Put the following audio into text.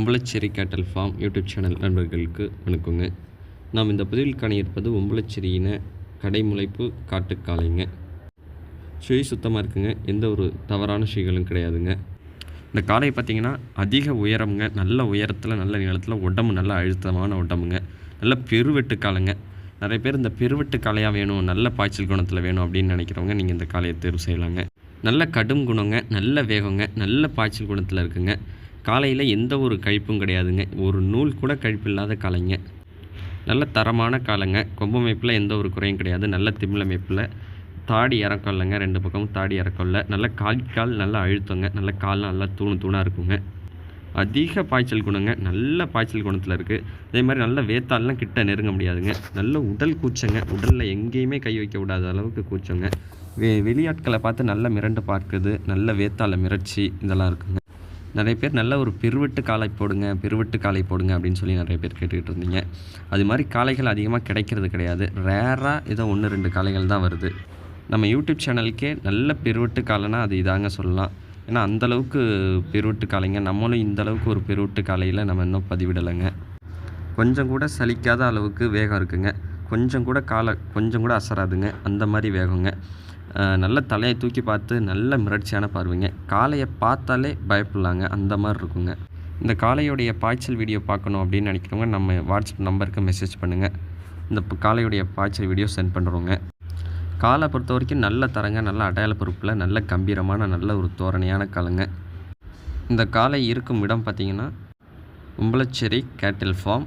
உம்பளச்சேரி கேட்டல் form YouTube channel நண்பர்களுக்கு வணக்கங்க. நாம் இந்த பதிவில் காண இருப்பது உம்பளச்சேரியின கடைமுளைப்பு காட்டுக்காலைங்க. சுழி சுத்தமாக இருக்குங்க. எந்த ஒரு தவறான சுழிகளும் கிடையாதுங்க. இந்த காளை பார்த்தீங்கன்னா அதிக உயரம்ங்க. நல்ல உயரத்தில் நல்ல நீளத்தில் உடம்பு நல்ல அழுத்தமான உடம்புங்க. நல்ல பெருவெட்டு காளைங்க நிறைய பேர் இந்த பெருவெட்டு காளையாக வேணும் நல்ல பாய்ச்சல் குணத்தில் வேணும் அப்படின்னு நினைக்கிறவங்க நீங்கள் இந்த காளையை தேர்வு செய்யலாங்க. நல்ல கடும் குணங்க நல்ல வேகங்க நல்ல பாய்ச்சல் குணத்தில் இருக்குங்க. காலையில் எந்த ஒரு கழிப்பும் கிடையாதுங்க. ஒரு நூல் கூட கழிப்பு இல்லாத காலைங்க. நல்ல தரமான காலைங்க. கொம்பு மேப்பில் எந்த ஒரு குறையும் கிடையாது. நல்ல திமிழ் மேப்பில் தாடி இறக்கம் இல்லைங்க ரெண்டு பக்கமும் தாடி இறக்கம் இல்லை நல்ல கால் கால் நல்லா அழுத்தங்க. நல்ல கால் நல்லா தூணு தூணாக இருக்குங்க. அதிக பாய்ச்சல் குணங்க. நல்ல பாய்ச்சல் குணத்தில் இருக்குது அதே மாதிரி நல்ல வேத்தால்லாம் கிட்ட நெருங்க முடியாதுங்க. நல்ல உடல் கூச்சங்க. உடலில் எங்கேயுமே கை வைக்க விடாத அளவுக்கு கூச்சங்க. வெ வெளியாட்களை பார்த்து நல்லா மிரண்டு பார்க்குது. நல்ல வேத்தால மிரட்சி இதெல்லாம் இருக்குங்க. நிறைய பேர் நல்ல ஒரு பெருவெட்டு காளை போடுங்க பெருவெட்டு காளை போடுங்க அப்படின்னு சொல்லி நிறைய பேர் கேட்டுக்கிட்டு இருந்தீங்க. அது மாதிரி காளைகள் அதிகமாக கிடைக்கிறது கிடையாது. ரேராக ஏதோ ஒன்று ரெண்டு காளைகள் தான் வருது. நம்ம யூடியூப் சேனலுக்கே நல்ல பெருவெட்டு காலைனா அது இதாங்க சொல்லலாம். ஏன்னா அந்தளவுக்கு பெருவெட்டு காளைங்க நம்மளும் இந்த அளவுக்கு ஒரு பெருவெட்டு காளையில் நம்ம இன்னும் பதிவிடலைங்க. கொஞ்சம் கூட சலிக்காத அளவுக்கு வேகம் இருக்குங்க. கொஞ்சம் கூட காலை கொஞ்சம் கூட அசராதுங்க. அந்த மாதிரி வேகங்க. நல்ல தலையை தூக்கி பார்த்து நல்ல மிரட்சியான பார்வைங்க. காளையை பார்த்தாலே பயப்படலாங்க. அந்த மாதிரி இருக்குங்க. இந்த காளையுடைய பாய்ச்சல் வீடியோ பார்க்கணும் அப்படின்னு நினைக்கிறவங்க நம்ம வாட்ஸ்அப் நம்பருக்கு மெசேஜ் பண்ணுங்கள் இந்த காளையுடைய பாய்ச்சல் வீடியோ சென்ட் பண்ணுறோங்க காலை பொறுத்த வரைக்கும் நல்ல தரங்க நல்ல அடையாள பொறுப்பில் நல்ல கம்பீரமான நல்ல ஒரு தோரணையான காளைங்க. இந்த காளை இருக்கும் இடம் பார்த்தீங்கன்னா உம்பளச்சேரி கேட்டில் ஃபார்ம்.